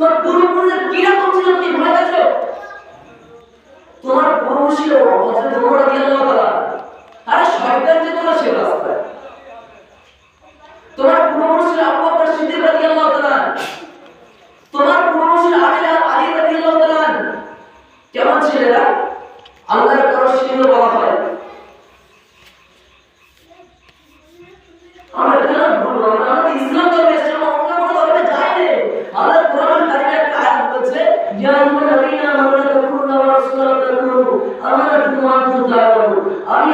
তোমার পূর্বপুরুষের কিরা করছিল তুমি ভুলে গেছো? তোমার গুরু ছিল হযরত ওমর আরে শয়তান যে তোমার সে তোমার পূর্বপুরুষ আমি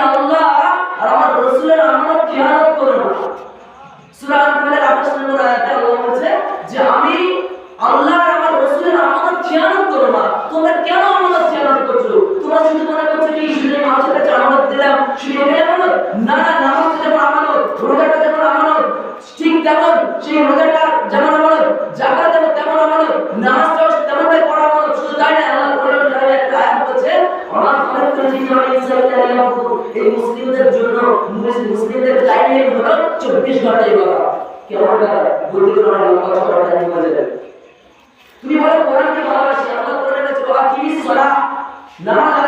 Nada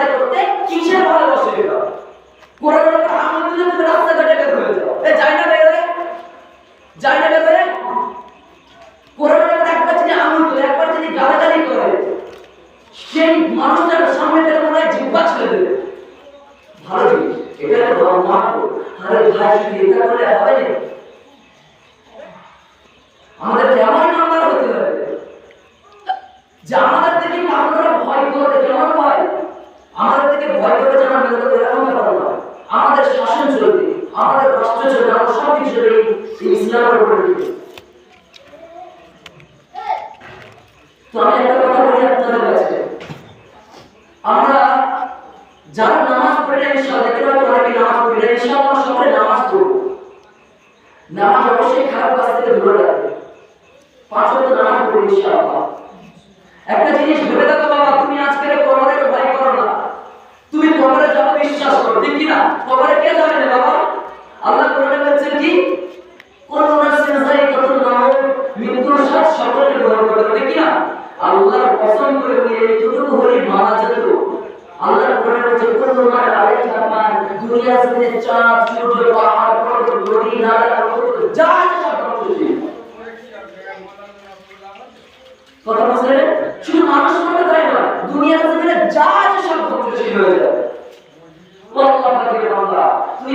আমাদের রাষ্ট্র হিসেবে রাষ্ট্রপতি হিসেবে ইসলামের উপরে দিবে তো আমি একটা কথা বলি আপনাদের কাছে। আমরা যারা নামাজ পড়ে জমিনে চাঁদ, সূর্য, পাহাড়, পর্বত, নদী, নালা যা কথা বলছে শুধু মানুষ মনে তাই না দুনিয়ার জমিনে যা সব ধ্বংসশীল হয়ে যাবে আল্লাহ তুমি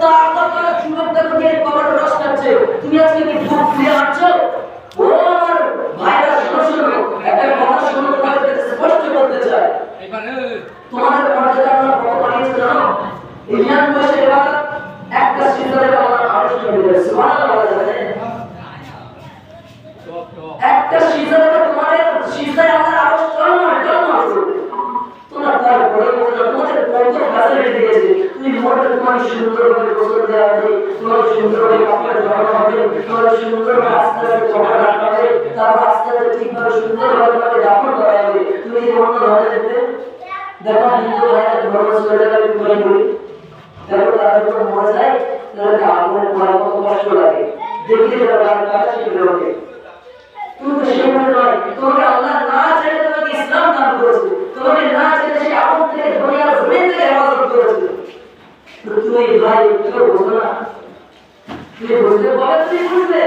তাকা যুবক দেখো গিয়ে কবরের রস খাচ্ছে তুমি আজকে কি ফিরে আছো ও আমার ভাইরা শোনো শোনো একটা কথা শোনো তোমাদের কাছে স্পষ্ট বলতে চাই তোমাদের মর্যাদা আমরা কত বানিয়েছে জানো ইলিয়ান বসে এবার একটা সিজনে আমার আলোচনা করে দিয়েছে সুবহানাল্লাহ বলা যাবে না? একটা সিজনে তোমাদের সিজনে আমার আরও জন্ম জন্ম করবে তোমরা তার বড় বড় তোমাদের কত ফ্যাসিলিটি দিয়েছে তুমি মোটে তুমি যদি অন্য যেতে দেখো হিন্দু ভাইরা ধর্ম তারা যায় কত কষ্ট লাগে দেবে তার কাছে শিখবে ওকে সেভাবে নয় তোমাকে আল্লাহ না চাইলে তোমাকে ইসলাম দান করেছে তোমাকে না চাইলে সে আগুন থেকে দুনিয়ার জমিন থেকে হেফাজত করেছে তো তুমি ভাই তুমি বোঝো না। তুমি বুঝতে পারবে তুমি বুঝবে